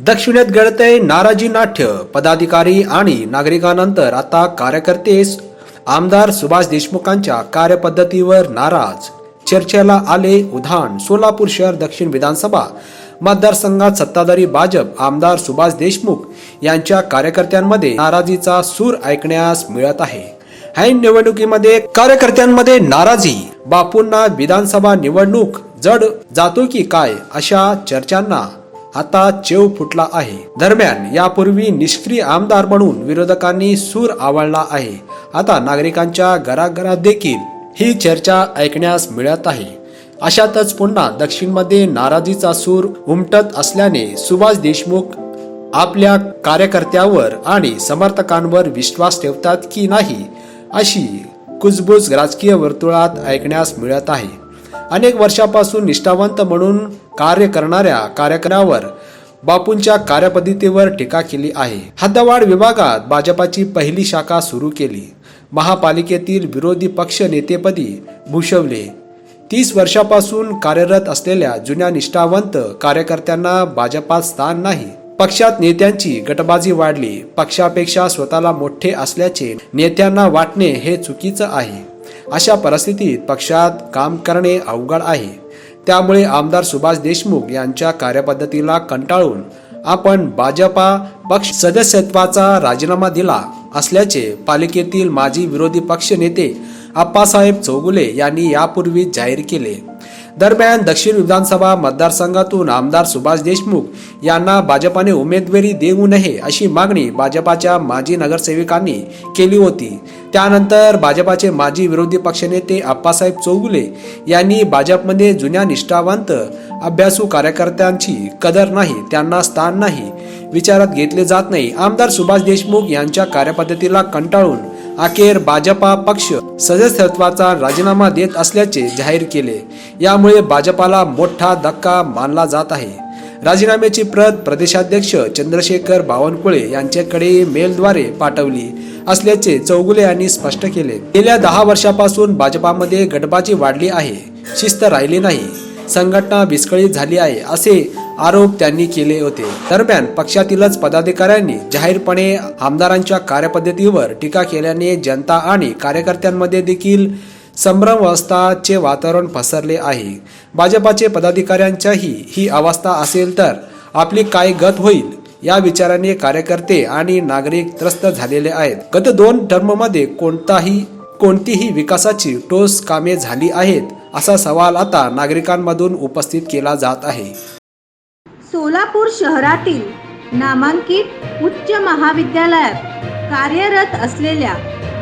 दक्षिणेत गळते नाराजी नाट्य. पदाधिकारी आणि नागरिकांनंतर आता कार्यकर्ते आमदार सुभाष देशमुखांच्या कार्यपद्धतीवर नाराज. चर्चेला आले उधाण. सोलापूर शहर दक्षिण विधानसभा मतदारसंघात सत्ताधारी भाजप आमदार सुभाष देशमुख यांच्या कार्यकर्त्यांमध्ये नाराजीचा सूर ऐकण्यास मिळत आहे. ऐन निवडणुकीमध्ये कार्यकर्त्यांमध्ये नाराजी. बापूंना विधानसभा निवडणूक जड जातो की काय अशा चर्चांना आता चेव फुटला आहे. दरम्यान यापूर्वी निष्क्रिय आमदार म्हणून विरोधकांनी सूर आवळला आहे. आता नागरिकांच्या घराघरात देखील ही चर्चा ऐकण्यास मिळत आहे. अशातच पुन्हा दक्षिणमध्ये नाराजीचा सूर उमटत असल्याने सुभाष देशमुख आपल्या कार्यकर्त्यावर आणि समर्थकांवर विश्वास ठेवतात की नाही अशी कुजबुज राजकीय वर्तुळात ऐकण्यास मिळत आहे. अनेक वर्षापासून निष्ठावंत म्हणून कार्य करणाऱ्या कार्यक्रमावर बापूंच्या कार्यपद्धतीवर टीका केली आहे. हद्दवाड विभागात भाजपाची पहिली शाखा सुरू केली. महापालिकेतील विरोधी पक्ष नेतेपदी भूषवले. तीस वर्षापासून कार्यरत असलेल्या जुन्या निष्ठावंत कार्यकर्त्यांना भाजपात स्थान नाही. पक्षात नेत्यांची गटबाजी वाढली. पक्षापेक्षा स्वतःला मोठे असल्याचे नेत्यांना वाटणे हे चुकीचं आहे. अशा परिस्थितीत पक्षात काम करणे अवघड आहे. त्यामुळे आमदार सुभाष देशमुख यांच्या कार्यपद्धतीला कंटाळून आपण भाजपा पक्ष सदस्यत्वाचा राजीनामा दिला असल्याचे पालिकेतील माजी विरोधी पक्ष नेते आप्पासाहेब चौगुले यांनी यापूर्वी जाहीर केले. दरम्यान दक्षिण विधानसभा मतदारसंघातून आमदार सुभाष देशमुख यांना भाजपाने उमेदवारी देऊ नये अशी मागणी भाजपाच्या माजी नगरसेविकांनी केली होती. त्यानंतर भाजपाचे माजी विरोधी पक्षनेते आप्पासाहेब चौगुले यांनी भाजपमध्ये जुन्या निष्ठावंत अभ्यासू कार्यकर्त्यांची कदर नाही त्यांना स्थान नाही विचारात घेतले जात नाही. आमदार सुभाष देशमुख यांच्या कार्यपद्धतीला कंटाळून अखेर भाजपा पक्ष सदस्यत्वाचा राजीनामा देत असल्याचे जाहीर केले. यामुळे भाजपाला मोठा धक्का मानला जात आहे. राजीनाम्याची प्रत प्रदेशाध्यक्ष चंद्रशेखर बावनकुळे यांच्याकडे मेलद्वारे पाठवली. असल्याचे चौगुले यांनी स्पष्ट केले. गेल्या दहा वर्षापासून भाजपामध्ये गटबाजी वाढली आहे. शिस्त राहिली नाही. संघटना विस्कळीत झाली आहे असे आरोप त्यांनी केले होते. दरम्यान पक्षातीलच पदाधिकाऱ्यांनी जाहीरपणे आमदारांच्या कार्यपद्धतीवर टीका केल्याने जनता आणि कार्यकर्त्यांमध्ये देखील संभ्रमावस्थाचे वातावरण पसरले आहे. भाजपाचे पदाधिकाऱ्यांच्याही ही अवस्था असेल तर आपली काय गत होईल? या विचाराने कार्यकर्ते आणि नागरिक त्रस्त झालेले आहेत. गत दोन टर्ममध्ये कोणताही कोणतीही विकासाची ठोस कामे झाली आहेत असा सवाल आता नागरिकांमधून उपस्थित केला जात आहे. सोलापूर शहरातील नामांकित उच्च महाविद्यालयात कार्यरत असलेल्या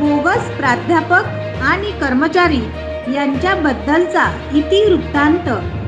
बोगस प्राध्यापक आणि कर्मचारी यांच्याबद्दलचा इतिवृत्तांत